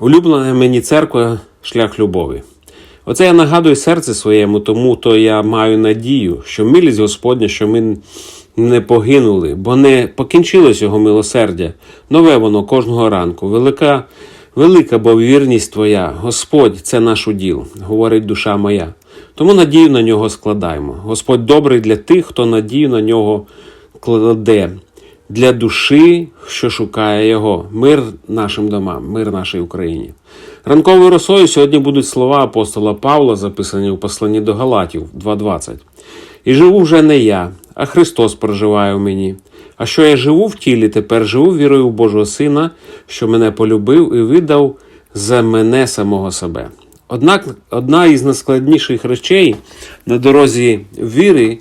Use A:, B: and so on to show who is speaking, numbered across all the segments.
A: Улюблена мені церква шлях любові. Оце я нагадую серце своєму, тому то я маю надію, що милість Господня, що ми не погинули, бо не покінчилось його милосердя. Нове воно кожного ранку. Велика, велика бо вірність твоя, Господь, це наш уділ, говорить душа моя. Тому надію на нього складаємо. Господь добрий для тих, хто надію на нього кладе для душі, що шукає його. Мир нашим домам, мир нашій Україні. Ранковою росою сьогодні будуть слова апостола Павла, записані у посланні до Галатів 2.20. І живу вже не я, а Христос проживає в мені. А що я живу в тілі, тепер живу вірою в Божого Сина, що мене полюбив і видав за мене самого себе. Однак одна із найскладніших речей на дорозі віри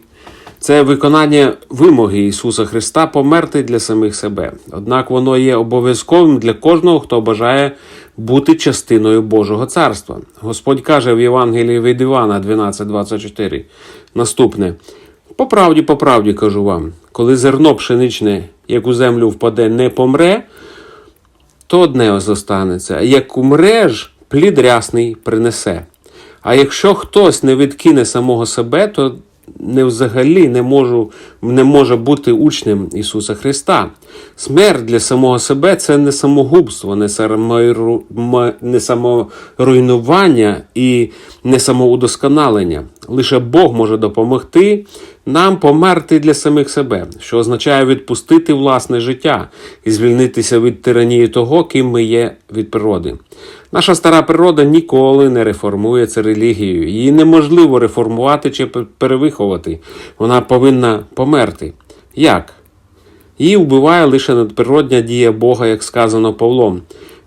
A: це виконання вимоги Ісуса Христа померти для самих себе. Однак воно є обов'язковим для кожного, хто бажає бути частиною Божого царства. Господь каже в Євангелії від Івана 12.24 наступне. По правді, по правді кажу вам, коли зерно пшеничне, як у землю впаде, не помре, то одне зостанеться, а як умреш, плід рясний принесе. А якщо хтось не відкине самого себе, то не взагалі не, можу, не може бути учнем Ісуса Христа. Смерть для самого себе це не самогубство, не, самору, не саморуйнування і не самоудосконалення. Лише Бог може допомогти нам померти для самих себе, що означає відпустити власне життя і звільнитися від тиранії того, ким ми є від природи. Наша стара природа ніколи не реформується релігією. Її неможливо реформувати чи перевиховати. Вона повинна померти. Як? Її вбиває лише надприродня дія Бога, як сказано Павлом.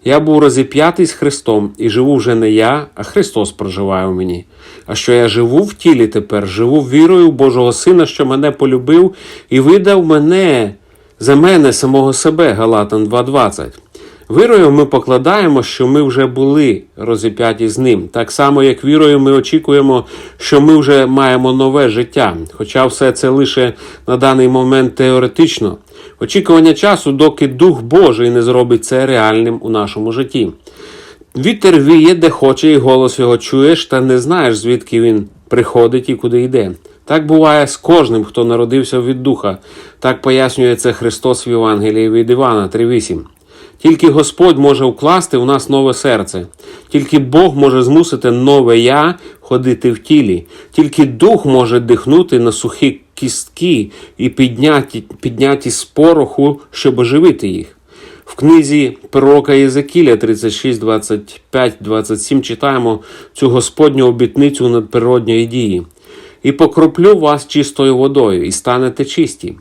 A: Я був розіп'ятий з Христом, і живу вже не я, а Христос проживає в мені. А що я живу в тілі тепер, живу вірою в Божого Сина, що мене полюбив і видав мене за мене самого себе, Галатан 2.20. Вірою ми покладаємо, що ми вже були розіп'яті з ним, так само, як вірою ми очікуємо, що ми вже маємо нове життя, хоча все це лише на даний момент теоретично. Очікування часу, доки Дух Божий не зробить це реальним у нашому житті. Вітер віє, де хоче, і голос його чуєш, та не знаєш, звідки він приходить і куди йде. Так буває з кожним, хто народився від Духа. Так пояснює це Христос в Євангелії від Івана 3.8. Тільки Господь може вкласти в нас нове серце, тільки Бог може змусити нове я ходити в тілі, тільки Дух може дихнути на сухі кістки і підняти, підняти з пороху, щоб оживити їх. В книзі пророка Єзекіля 36, 25, 27 читаємо цю Господню обітницю надприродньої дії. І покроплю вас чистою водою, і станете чисті.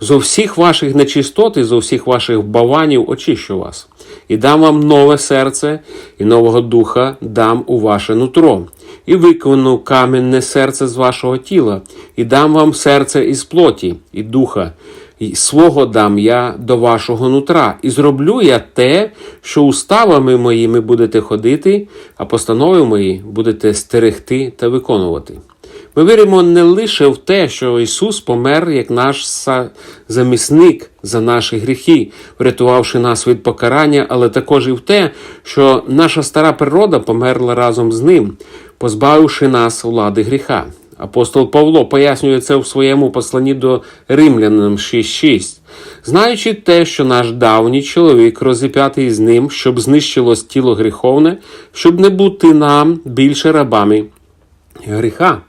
A: Зо всіх ваших нечистот і зо всіх ваших баванів очищу вас, і дам вам нове серце, і нового духа дам у ваше нутро, і викону камінне серце з вашого тіла, і дам вам серце із плоті, і духа, і свого дам я до вашого нутра, і зроблю я те, що уставами моїми будете ходити, а постанови мої будете стерегти та виконувати. Ми віримо не лише в те, що Ісус помер як наш замісник за наші гріхи, врятувавши нас від покарання, але також і в те, що наша стара природа померла разом з Ним, позбавивши нас влади гріха. Апостол Павло пояснює це в своєму посланні до Римлянам 6.6. Знаючи те, що наш давній чоловік розіп'ятий з ним, щоб знищилось тіло гріховне, щоб не бути нам більше рабами гріха.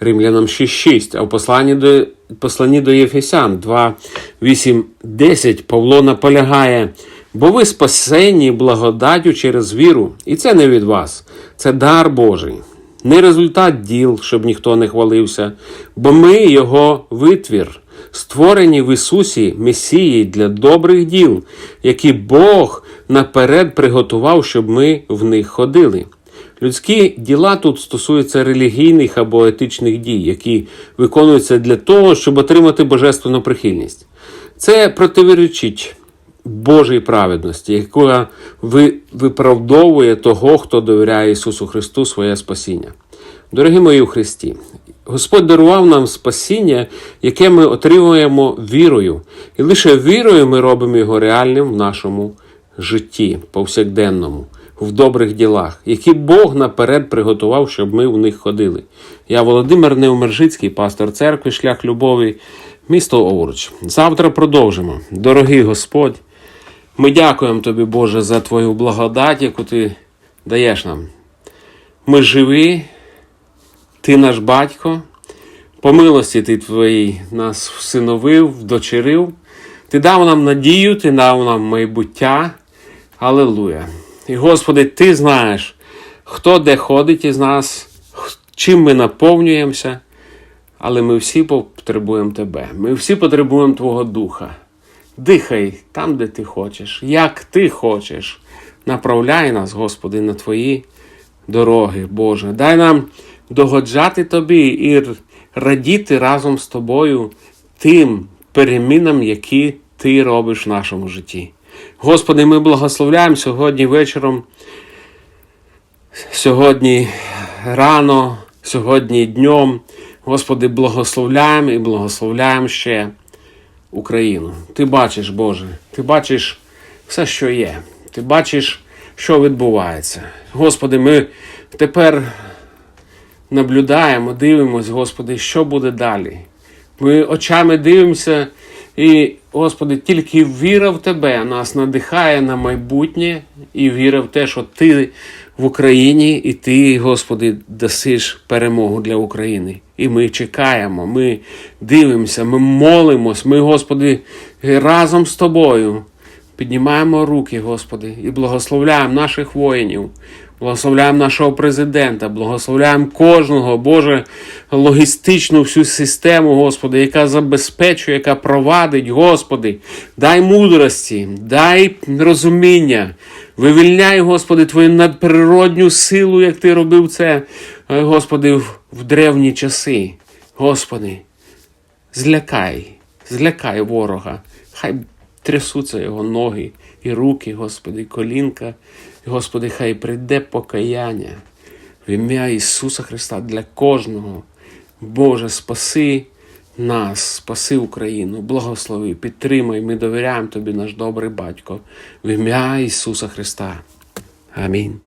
A: Римлянам 6.6, а в посланні до посланні до Єфесян 2, 8, 10 Павло наполягає, бо ви спасені благодаттю через віру, і це не від вас, це дар Божий, не результат діл, щоб ніхто не хвалився, бо ми його витвір, створені в Ісусі Месії для добрих діл, які Бог наперед приготував, щоб ми в них ходили. Людські діла тут стосуються релігійних або етичних дій, які виконуються для того, щоб отримати божественну прихильність. Це противоречить Божій праведності, яка виправдовує того, хто довіряє Ісусу Христу своє спасіння. Дорогі мої у Христі, Господь дарував нам спасіння, яке ми отримуємо вірою, і лише вірою ми робимо його реальним в нашому житті повсякденному. в добрих ділах, які Бог наперед приготував, щоб ми в них ходили. Я Володимир Неумержицький, пастор церкви, шлях любові, місто Овруч. Завтра продовжимо. Дорогий Господь, ми дякуємо Тобі, Боже, за Твою благодать, яку Ти даєш нам. Ми живі, Ти наш батько. По милості ти твоїй нас всиновив, вдочерив. Ти дав нам надію, ти дав нам майбуття. Аллилуйя. І Господи, Ти знаєш, хто де ходить із нас, чим ми наповнюємося, але ми всі потребуємо Тебе. Ми всі потребуємо Твого Духа. Дихай там, де ти хочеш, як ти хочеш. Направляй нас, Господи, на Твої дороги, Боже. Дай нам догоджати Тобі і радіти разом з Тобою тим перемінам, які Ти робиш в нашому житті. Господи, ми благословляємо сьогодні вечором, сьогодні рано, сьогодні днем. Господи, благословляємо і благословляємо ще Україну. Ти бачиш, Боже, ти бачиш все, що є. Ти бачиш, що відбувається. Господи, ми тепер наблюдаємо, дивимось, Господи, що буде далі. Ми очами дивимося, і, Господи, тільки віра в Тебе нас надихає на майбутнє, і віра в те, що Ти в Україні, і Ти, Господи, дасиш перемогу для України. І ми чекаємо, ми дивимося, ми молимось, ми, Господи, разом з Тобою. Піднімаємо руки, Господи, і благословляємо наших воїнів, благословляємо нашого президента, благословляємо кожного, Боже, логістичну всю систему, Господи, яка забезпечує, яка провадить, Господи, дай мудрості, дай розуміння, вивільняй, Господи, Твою надприродню силу, як Ти робив це, е, Господи, в, древні часи. Господи, злякай, злякай ворога. Хай трясуться його ноги і руки, Господи, і колінка. Господи, хай прийде покаяння в ім'я Ісуса Христа для кожного. Боже, спаси нас, спаси Україну, благослови, підтримай. Ми довіряємо Тобі, наш добрий батько, в ім'я Ісуса Христа. Амінь.